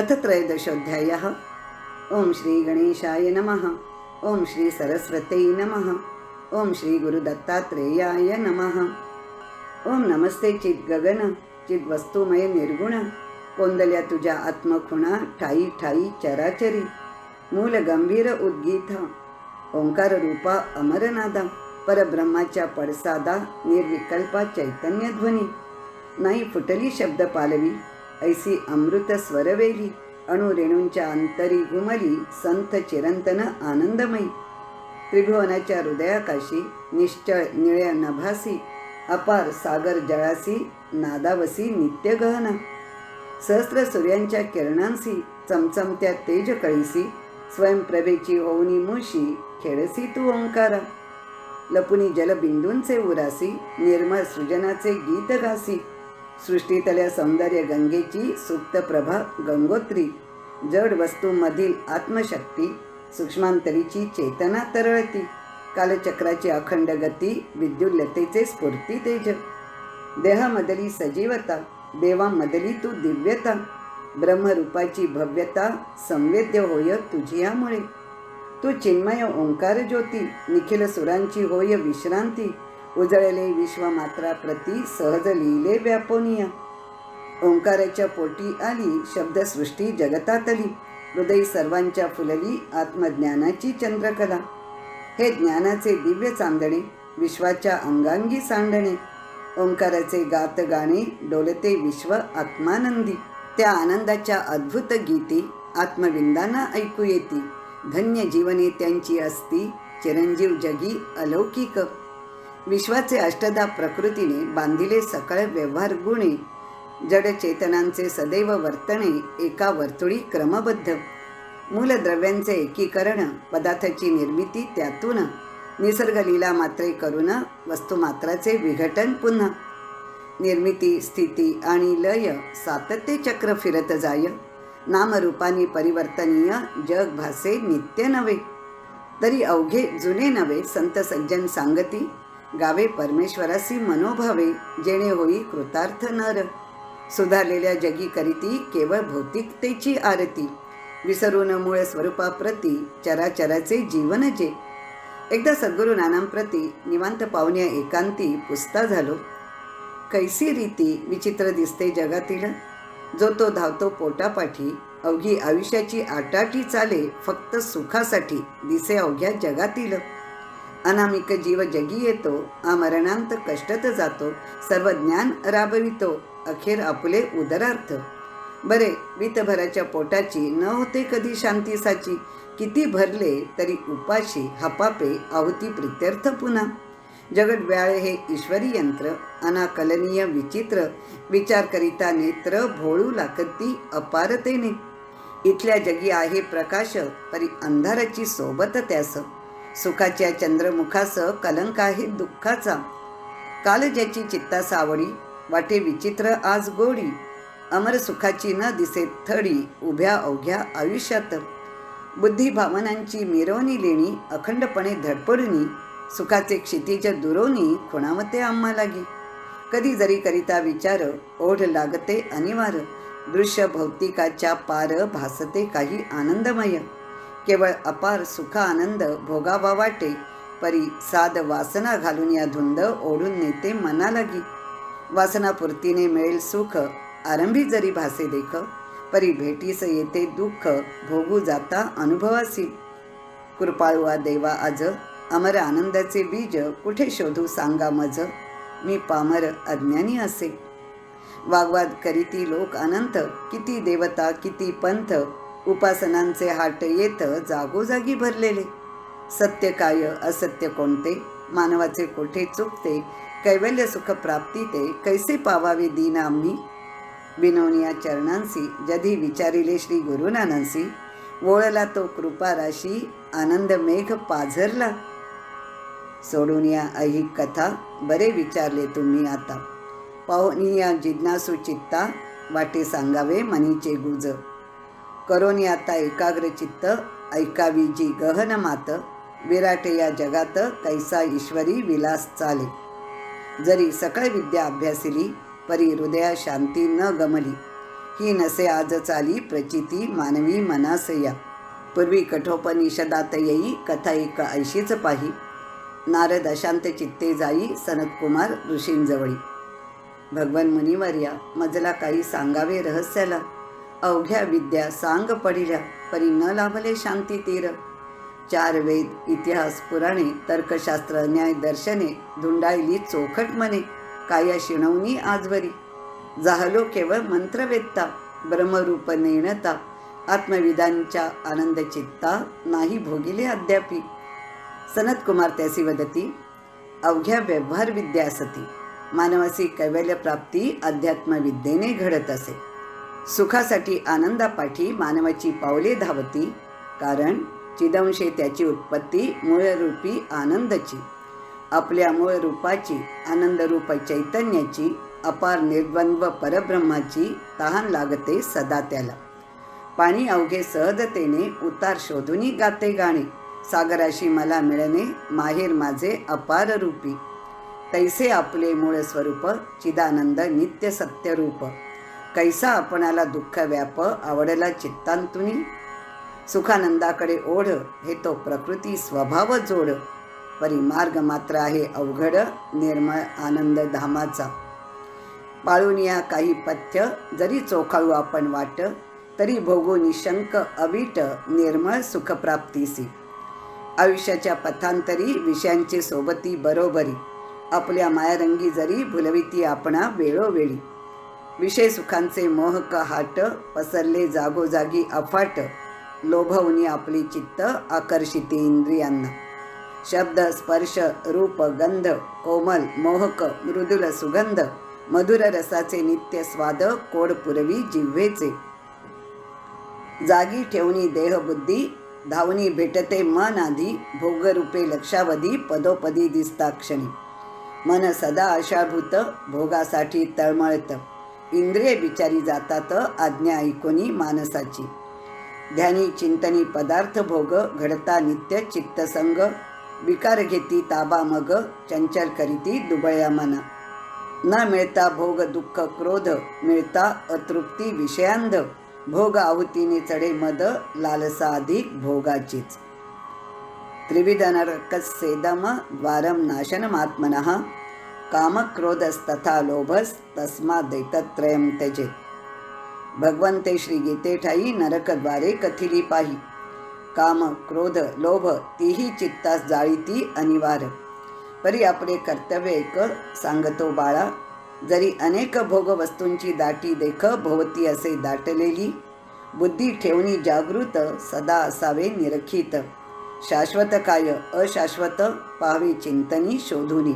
अथ त्रयोदशोऽध्यायः। ॐ श्रीगणेशाय नमः। ॐ श्रीसरस्वत्यै नमः। ॐ श्रीगुरुदत्तात्रेयाय नमः। ॐ नमस्ते चिद्गगन चिद्वस्तुमय निर्गुण कोंदल्या तुझ्या आत्मखुणा ठाई ठाई चराचरी मूल गंभीर उद्गीत ओंकार रूपा अमरनादा परब्रह्माच्या पडसादा निर्विकल्पा चैतन्यध्वनी नाही फुटली शब्द पालवी ऐसी अमृत स्वरवेली अणुरेणूंच्या अंतरी घुमली संत चिरंतन आनंदमयी. त्रिभुवनाच्या हृदयाकाशी निश्चळ निळ्या नभासी अपार सागर जळासी नादावसी नित्य गहना सहस्र सूर्यांच्या किरणांसी चमचमत्या तेज कळीसी स्वयंप्रभेची होऊनी मुशी खेळसी तू ओंकारा. लपुनी जलबिंदूंचे उरासी निर्मळ सृजनाचे गीत गासी. सृष्टीतल्या सौंदर्य गंगेची सुप्त प्रभा गंगोत्री. जड वस्तूंमधील आत्मशक्ती सूक्ष्मांतरीची चेतना तरळती. कालचक्राची अखंड गती विद्युल्लतेचे स्फूर्ती तेज. देहामधली सजीवता देवामधली तू दिव्यता. ब्रह्मरूपाची भव्यता संवेद्य होय तुझियामुळे. तू चिन्मय ओंकार ज्योती निखिल सुरांची होय विश्रांती. उजळले विश्व मात्रा प्रती सहज लिहिले व्यापोनिया. ओंकाराच्या पोटी आली शब्दसृष्टी जगतातली हृदय सर्वांच्या फुलली आत्मज्ञानाची चंद्रकला. हे ज्ञानाचे दिव्य चांदणे विश्वाच्या अंगांगी सांडणे. ओंकाराचे गात गाणे डोलते विश्व आत्मानंदी. त्या आनंदाच्या अद्भुत गीती आत्मविंदांना ऐकू येते. धन्य जीवने त्यांची असती चिरंजीव जगी अलौकिक. विश्वाचे अष्टदा प्रकृतीने बांधिले सकळ व्यवहार गुणे जड चेतनांचे सदैव वर्तणे एका वर्तुळी क्रमबद्ध. मूलद्रव्यांचे एकीकरण पदार्थाची निर्मिती त्यातून निसर्गलीला मात्रे करून वस्तुमात्राचे विघटन पुन्हा. निर्मिती स्थिती आणि लय सातत्य चक्र फिरत जाय नामरूपानी परिवर्तनीय जग भासे नित्य नव्हे. तरी अवघे जुने नव्हे संत सज्जन सांगती गावे परमेश्वरासी मनोभावे जेणे होई कृतार्थ नर. सुधारलेल्या जगी करीती केवळ भौतिकतेची आरती. विसरून मूळ स्वरूपाप्रती चराचराचे जीवन जे. एकदा सद्गुरू नानांप्रती निवांत पाहुण्या एकांती पुसता झालो. कैसी रीती विचित्र दिसते जगातील. जो तो धावतो पोटापाठी अवघी आयुष्याची आटाटी चाले फक्त सुखासाठी दिसे अवघ्या जगातील. अनामिक जीव जगी येतो आमरणांत कष्टत जातो सर्व ज्ञान राबवितो अखेर आपले उदरार्थ. बरे वितभराच्या पोटाची न होते कधी शांतीसाची किती भरले तरी उपाशी हपापे आहुती प्रित्यर्थ पुन्हा. जगत व्याळे हे ईश्वरी यंत्र अनाकलनीय विचित्र. विचार करिता नेत्र भोळू लागती अपारतेने. इथल्या जगी आहे प्रकाश परी अंधाराची सोबत त्यास. सुखाच्या चंद्रमुखास कलंक आहे दुःखाचा. काल ज्याची चित्ता सावडी वाटे विचित्र आज गोडी. अमर सुखाची न दिसे थडी उभ्या अवघ्या आयुष्यात. बुद्धी भावनांची मिरवणी लेणी अखंडपणे धडपडणी सुखाचे क्षितिज दुरोनी खुणामते आम्हा लागी. कधी जरी करिता विचार ओढ लागते अनिवार्य दृश्य भौतिकाच्या पार भासते काही आनंदमय. केवळ अपार सुख आनंद भोगावा वाटे परी साध वासना घालून या धुंद ओढून नेते मना लागी वासनापूर्तीने मिळेल सुख आरंभी जरी भासे देख परी भेटीस येते दुःख भोगू जाता अनुभवासी. कृपाळुआ देवा आज अमर आनंदाचे बीज कुठे शोधू सांगा मज मी पामर अज्ञानी असे. वागवाद करीती लोक अनंत किती देवता किती पंथ उपासनांचे हाट येत जागोजागी भरलेले. सत्य काय असत्य कोणते? मानवाचे कोठे चुकते? कैवल्य सुख प्राप्ती ते कैसे पावावे दीन आम्ही? विनोनिया चरणांसी जधी विचारिले श्री गुरुनानांसी ओळला तो कृपा राशी आनंद मेघ पाझरला. सोडून या ऐहिक कथा बरे विचारले तुम्ही आता. पाहुनी या जिज्ञासू चित्ता वाटे सांगावे मनीचे गुज. करोनी आता एकाग्र चित्त ऐकावी जी गहन मात विराटे या जगात कैसा ईश्वरी विलास चाले? जरी सकळ विद्या अभ्यासिली परी हृदया शांती न गमली. ही नसे आज चाली प्रचिती मानवी मनासया. पूर्वी कठोपनिषदात येई कथा एक ऐशीच पाही. नारद अशांत चित्ते जाई सनतकुमार ऋषींजवळी. भगवान मुनिवर्या मजला काही सांगावे रहस्याला. अवघ्या विद्या सांग पडिल्या परी न लाभले शांती तीर. चार वेद इतिहास पुराणे तर्कशास्त्र न्याय दर्शने धुंडाळली चोखट मने काया शिणवणी आजवरी. जाहलो केवळ मंत्रवेत्ता ब्रह्मरूप नेणता आत्मविदांच्या आनंद चित्ता नाही भोगिले अद्यापी. सनत कुमार त्यासी वदती अवघ्या व्यवहार विद्या असती मानवासी कैवल्य प्राप्ती अध्यात्मविद्येने घडत असे. सुखासाठी आनंदापाठी मानवाची पावले धावती कारण चिदंशे त्याची उत्पत्ती मूळरूपी आनंदची. आपल्या मूळ रूपाची आनंदरूप चैतन्याची अपार निर्द्वंद्व परब्रह्माची तहान लागते सदा त्याला. पाणी अवघे सहजतेने उतार शोधूनी गाते गाणे. सागराशी मला मिळणे माहेर माझे अपार रूपी. तैसे आपले मूळ स्वरूप चिदानंद नित्य सत्यरूप. कैसा आपणाला दुःख व्याप आवडला चित्तांतुनी? सुखानंदाकडे ओढ हे तो प्रकृती स्वभाव जोड. परिमार्ग मात्र आहे अवघड निर्मळ आनंद धामाचा. पाळून या काही पथ्य जरी चोखाळू आपण वाट तरी भोगू निशंक अविट निर्मळ सुखप्राप्तीसी. आयुष्याच्या पथांतरी विषयांची सोबती बरोबरी. आपल्या मायारंगी जरी भुलविती आपणा वेळोवेळी. विषय सुखांचे मोहक हाट पसरले जागोजागी अफाट लोभवनी आपली चित्त आकर्षिते इंद्रियांना. शब्द स्पर्श रूप गंध कोमल मोहक मृदुल सुगंध मधुर रसाचे नित्य स्वाद कोड पुरवी जिव्हेचे. जागी ठेवणी देहबुद्धी धावणी भेटते मन आधी भोगरूपे लक्षावधी पदोपदी दिसता क्षणी. मन सदा आशाभूत भोगासाठी तळमळतं. इंद्रिय बिचारी जातात आज्ञा ऐकोनी मानसाची ध्यानी चिंतनी पदार्थ भोग घडता नित्य चित्तसंग विकार घेती ताबा मग चंचल करीती दुबळ्या मना. न मिळता भोग दुःख क्रोध मिळता अतृप्ती विषयांध भोग आहुतीने चढे मद लालसा अधिक भोगाचीच. त्रिविध नरकसेदम द्वारम नाशनमात्मनः. कामक्रोधस्तथा लोभस तस्मा दैतत्रयम त्यजे। भगवंते श्री गीते ठाई नरकद्वारे कथिली पाही। काम क्रोध लोभ तीही चित्तास जाळीती अनिवार्य। परी आपले कर्तव्य एक सांगतो बाळा जरी अनेक भोगवस्तूंची दाटी देख भोवती असे दाटलेली बुद्धी ठेवणी जागृत सदा असावे निरखित। शाश्वत काय अशाश्वत पाहावी चिंतनी शोधुनी।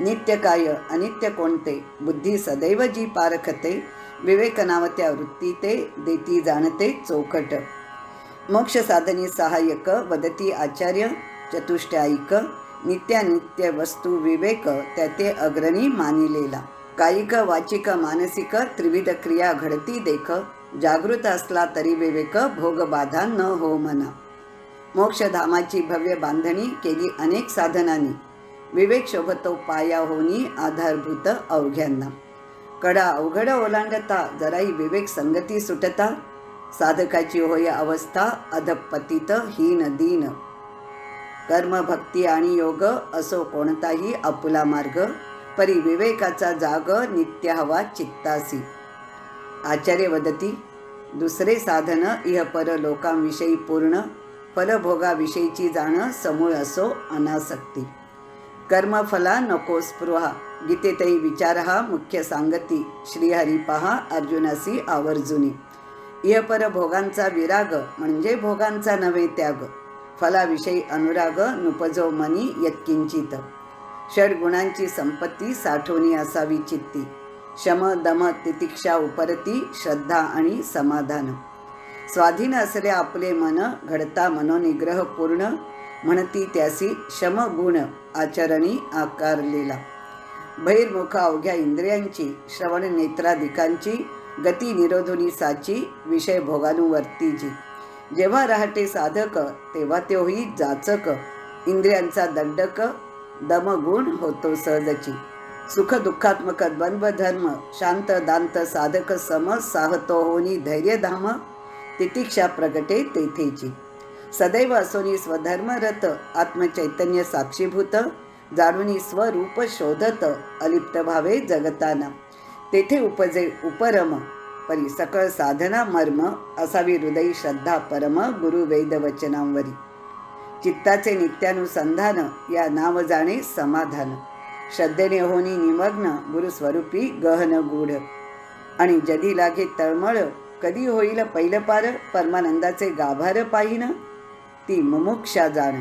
नित्य काय अनित्य कोणते? बुद्धी सदैव जी पारखते विवेकनावत्या वृत्ती ते देती जाणते चौकट मोक्ष साधनी सहाय्यक वदती आचार्य चतुष्ट्यायिक नित्यानित्य वस्तू विवेक त्याते अग्रणी मानिलेला. कायिक वाचिक मानसिक त्रिविध क्रिया घडती देख जागृत असला तरी विवेक भोगबाधा न हो मना मोक्षधामाची भव्य बांधणी केली अनेक साधनांनी. विवेक शोभतो पाया होनी आधारभूत अवघ्यांना. कडा अवघड ओलांडता जराही विवेक संगती सुटता साधकाची होय अवस्था अधपतित हीन दीन. कर्म भक्ती आणि योग असो कोणताही आपुला मार्ग परी विवेकाचा जाग नित्य हवा चित्तासी. आचार्य वदती दुसरे साधन इह पर लोकांविषयी पूर्ण फलभोगाविषयीची जाणं समूळ असो अनासक्ती. कर्मफला नको स्पृहा गीतेतही विचार हा मुख्य सांगती. श्रीहरी पहा अर्जुनासी आवर्जुनी. इहपर भोगांचा विराग म्हणजे भोगांचा नव्हे त्याग. फलाविषयी अनुराग नुपजो मनी यत्किंचित. षडगुणांची संपत्ती साठवणी असावी चित्ती. शम दम तितिक्षा उपरती श्रद्धा आणि समाधान. स्वाधीन असले आपले मन घडता मनोनिग्रह पूर्ण म्हणती त्यासी शमगुण आचरणी आकारलेला. बहिर्मुख अवघ्या इंद्रियांची श्रवण नेत्राधिकांची गती निरोधुनी साची विषय भोगानुवर्तीची. जेव्हा रहाटे साधक तेव्हा तेही जाचक. इंद्रियांचा दंडक दमगुण होतो सहजची. सुख दुःखात्मक द्वंद्व धर्म शांत दांत साधक सम साहतो होनी धैर्यधाम तितिक्षा प्रगटे तेथेची. सदैव असोनी स्वधर्मरत आत्मचैतन्य साक्षीभूत जाणूनी स्वरूप शोधत अलिप्त भावे जगताना. तेथे उपजे उपरम परी सकळ साधना मर्म असावी हृदयी श्रद्धा परम गुरु वेद वचनांवरी. चित्ताचे नित्यानुसंधान या नाव जाणे समाधान. श्रद्धेने होनी निमग्न गुरुस्वरूपी गहन गूढ. आणि जधी लागे तळमळ कधी होईल पहिलं पार परमानंदाचे गाभार पाहिनं. ती मुमुक्षा जाण.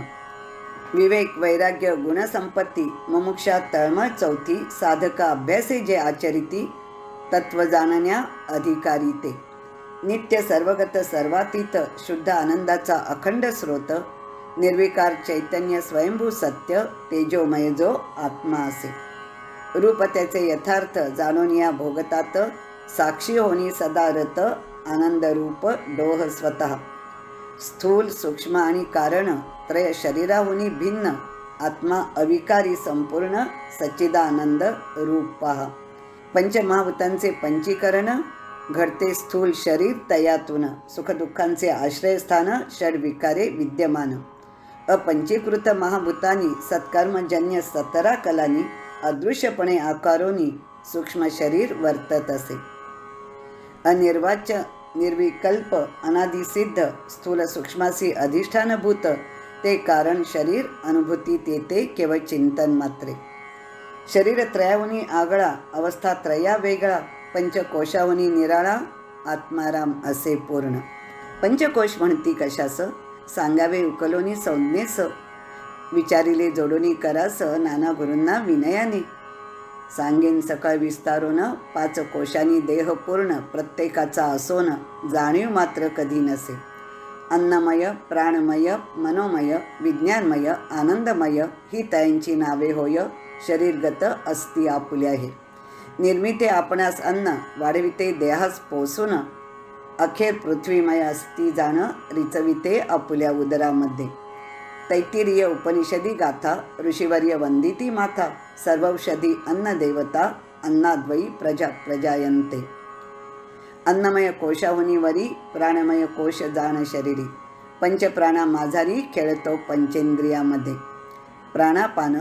विवेक वैराग्य गुणसंपत्ती मुमुक्षा तळमळ चौथी साधका अभ्यासे जे आचरिती तत्व जाणण्या अधिकारी ते नित्य सर्वगत सर्वातीत शुद्ध आनंदाचा अखंड स्रोत निर्विकार चैतन्य स्वयंभू सत्य तेजोमय जो आत्मा असे. रूप त्याचे यथार्थ जाणून या भोगतात साक्षी होणी सदा रत आनंदरूप डोह स्वतः. स्थूल सूक्ष्म आणि कारण त्रय शरीराहुनी भिन्न. आत्मा अविकारी संपूर्ण सच्चिदानंद रूप. पहा पंचमहाभूतांचे पंचीकरण घडते स्थूल शरीर तयातून. सुखदुःखांचे आश्रयस्थान षडविकारे विद्यमान. अपंचीकृत महाभूतानी सत्कर्मजन्य सतरा कलानी अदृश्यपणे आकारोनी सूक्ष्म शरीर वर्तत असे. अनिर्वाच्य निर्विकल्प अनादिसिद्ध स्थूल सूक्ष्मासी अधिष्ठानभूत. ते कारण शरीर अनुभूतीत येते केवळ चिंतन मात्रे. शरीर त्रयावनी आगळा अवस्था त्रया वेगळा पंचकोशाहुनी निराळा आत्माराम असे पूर्ण. पंचकोश म्हणती कशास? सांगावे उकलोनी संज्ञेस विचारिले जोडोनी करास नाना गुरूंना विनयाने. सांगेन सकाळ विस्तारून पाच कोशानी देह पूर्ण प्रत्येकाचा असोन जाणीव मात्र कधी नसे. अन्नमय प्राणमय मनोमय विज्ञानमय आनंदमय ही त्यांची नावे होय शरीरगत अस्ति आपुले आहे. निर्मिते आपणास अन्न वाढविते देहास पोसून अखेर पृथ्वीमय अस्ति जाणं रिचविते आपुल्या उदरामध्ये. तैत्तिरीय उपनिषदी गाथा ऋषिवर्य वंदिती माथा सर्वौषधी अन्नदेवता अन्नाद्वयी प्रजा प्रजायन्ते। अन्नमय कोशाहुनीवरी प्राणमय कोश जाण शरीरी पंचप्राणा माझारी खेळतो पंचेंद्रियामध्ये। प्राणापान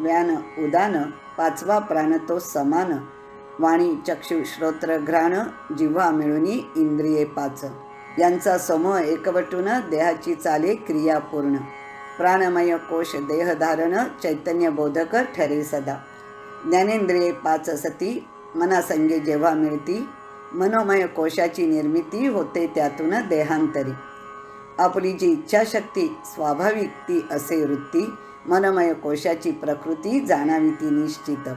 व्यान उदान पाचवा प्राण तो समान। वाणी चक्षु श्रोत्र घ्राण जिव्हा मिळुनी इंद्रिये पाच। यांचा समूह एकवटून देहाची चाले क्रियापूर्ण। प्राणमय कोश देहधारण चैतन्य बोधक ठरे सदा. ज्ञानेंद्रिये पाच सती मनासंगे जेव्हा मिळती मनोमय कोशाची निर्मिती होते त्यातून देहांतरी. आपली जी इच्छाशक्ती स्वाभाविक ती असे वृत्ती मनमय कोशाची प्रकृती जाणावी ती निश्चित.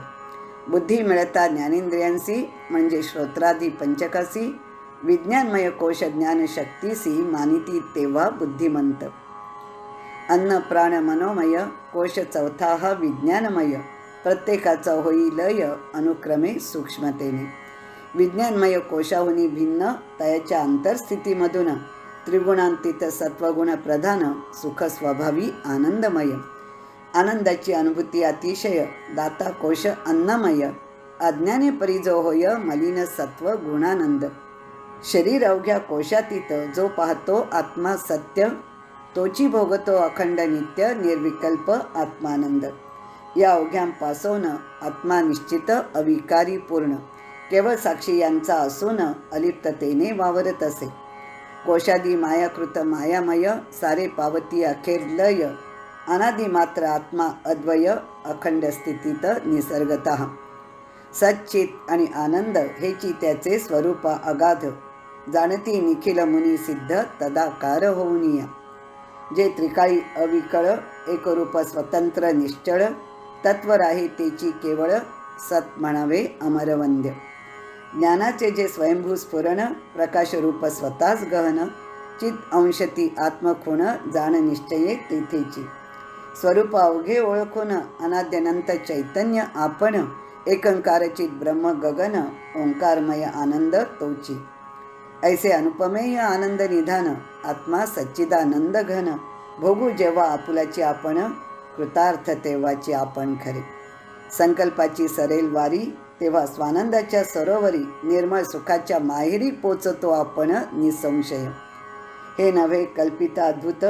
बुद्धी मिळता ज्ञानेंद्रियांसी म्हणजे श्रोत्रादी पंचकासी विज्ञानमय कोश ज्ञानशक्तीसी मानिती तेव्हा बुद्धिमंत. अन्न प्राण मनोमय कोश चौथा हा विज्ञानमय प्रत्येकाचा होई लय अनुक्रमे सूक्ष्मतेने. विज्ञानमय कोशाहुनी भिन्न तयाच्या अंतर्स्थितीमधून त्रिगुणांतित सत्वगुण प्रधान सुखस्वभावी आनंदमय. आनंदाची अनुभूती अतिशय दाता कोश अन्नमय. अज्ञाने परिजो होय मलिन सत्व गुणानंद. शरीर अवघ्या कोशातीत जो पाहतो आत्मा सत्य तोची भोगतो अखंड नित्य निर्विकल्प आत्मानंद. या अवघ्यांपासून आत्मा निश्चित अविकारी पूर्ण. केवळ साक्षी यांचा असून अलिप्ततेने वावरत असे. कोशादी मायाकृत मायामय सारे पावती अखेर लय. अनादि मात्र आत्मा अद्वय अखंड स्थितीत निसर्गत. सच्चित आणि आनंद हे त्याचे स्वरूप अगाध. जाणती निखिल मुनी सिद्ध तदाकार होऊनिया. जे त्रिकाळी अविकळ एकरूप स्वतंत्र निश्चळ तत्वर तेची केवळ सत म्हणावे अमरवंद्य. ज्ञानाचे जे स्वयंभू स्फुरण प्रकाशरूप स्वतःच गहन चित अंशती आत्मखुण जाण निश्चये तेथेची. स्वरूप अवघे ओळखून अनाद्यनंत चैतन्य आपण एकंकारचित ब्रह्म गगन ओंकारमय आनंद तोची. ऐसे अनुपमेय आनंद निधान आत्मा सच्चिदानंद घन. भोगू जेव्हा आपुलाची आपण कृतार्थ तेव्हाची आपण खरे. संकल्पाची सरेल वारी तेव्हा स्वानंदाच्या सरोवरी निर्मळ सुखाच्या माहेरी पोचतो आपण निसंशय. हे नव्हे कल्पिताद्भुत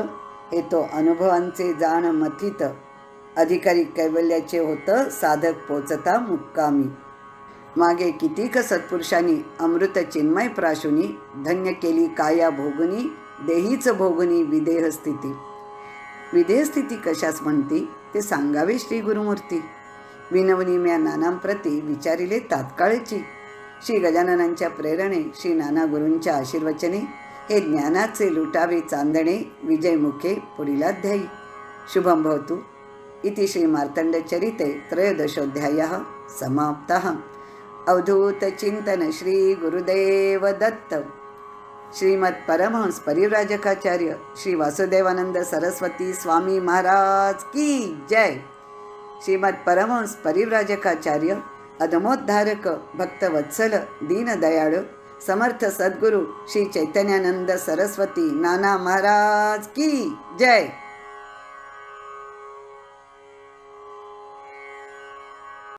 हे तो अनुभवांचे जाण मथित अधिकारी कैवल्याचे होतं साधक पोचता मुक्कामी. मागे कितीक सत्पुरुषांनी अमृत चिन्मय प्राशुनी धन्य केली काया भोगुनी देहीच भोगुनी विदेह स्थिती. विदेह स्थिती कशास म्हणती? ते सांगावे श्री गुरुमूर्ती. विनवनी म्या नानांप्रती विचारिले तात्काळची. श्री गजाननांच्या प्रेरणे श्री नाना गुरूंच्या आशीर्वचने हे ज्ञानाचे लुटावे चांदणे विजयमुखे पुढीलाध्यायी शुभम भवतु. इति श्री मार्तंडचरिते त्रयोदशोऽध्यायः समाप्तः. अवधूत चिंतन श्री गुरुदेव दत्त. श्रीमद परमहंस परिव्राजकाचार्य श्री वासुदेवानंद सरस्वती स्वामी महाराज की जय. श्रीमत् परमहंस परिव्राजकाचार्य अधमोद्धारक भक्तवत्सल दीनदयाळ समर्थ सद्गुरु श्री चैतन्यानंद सरस्वती नाना महाराज की जय.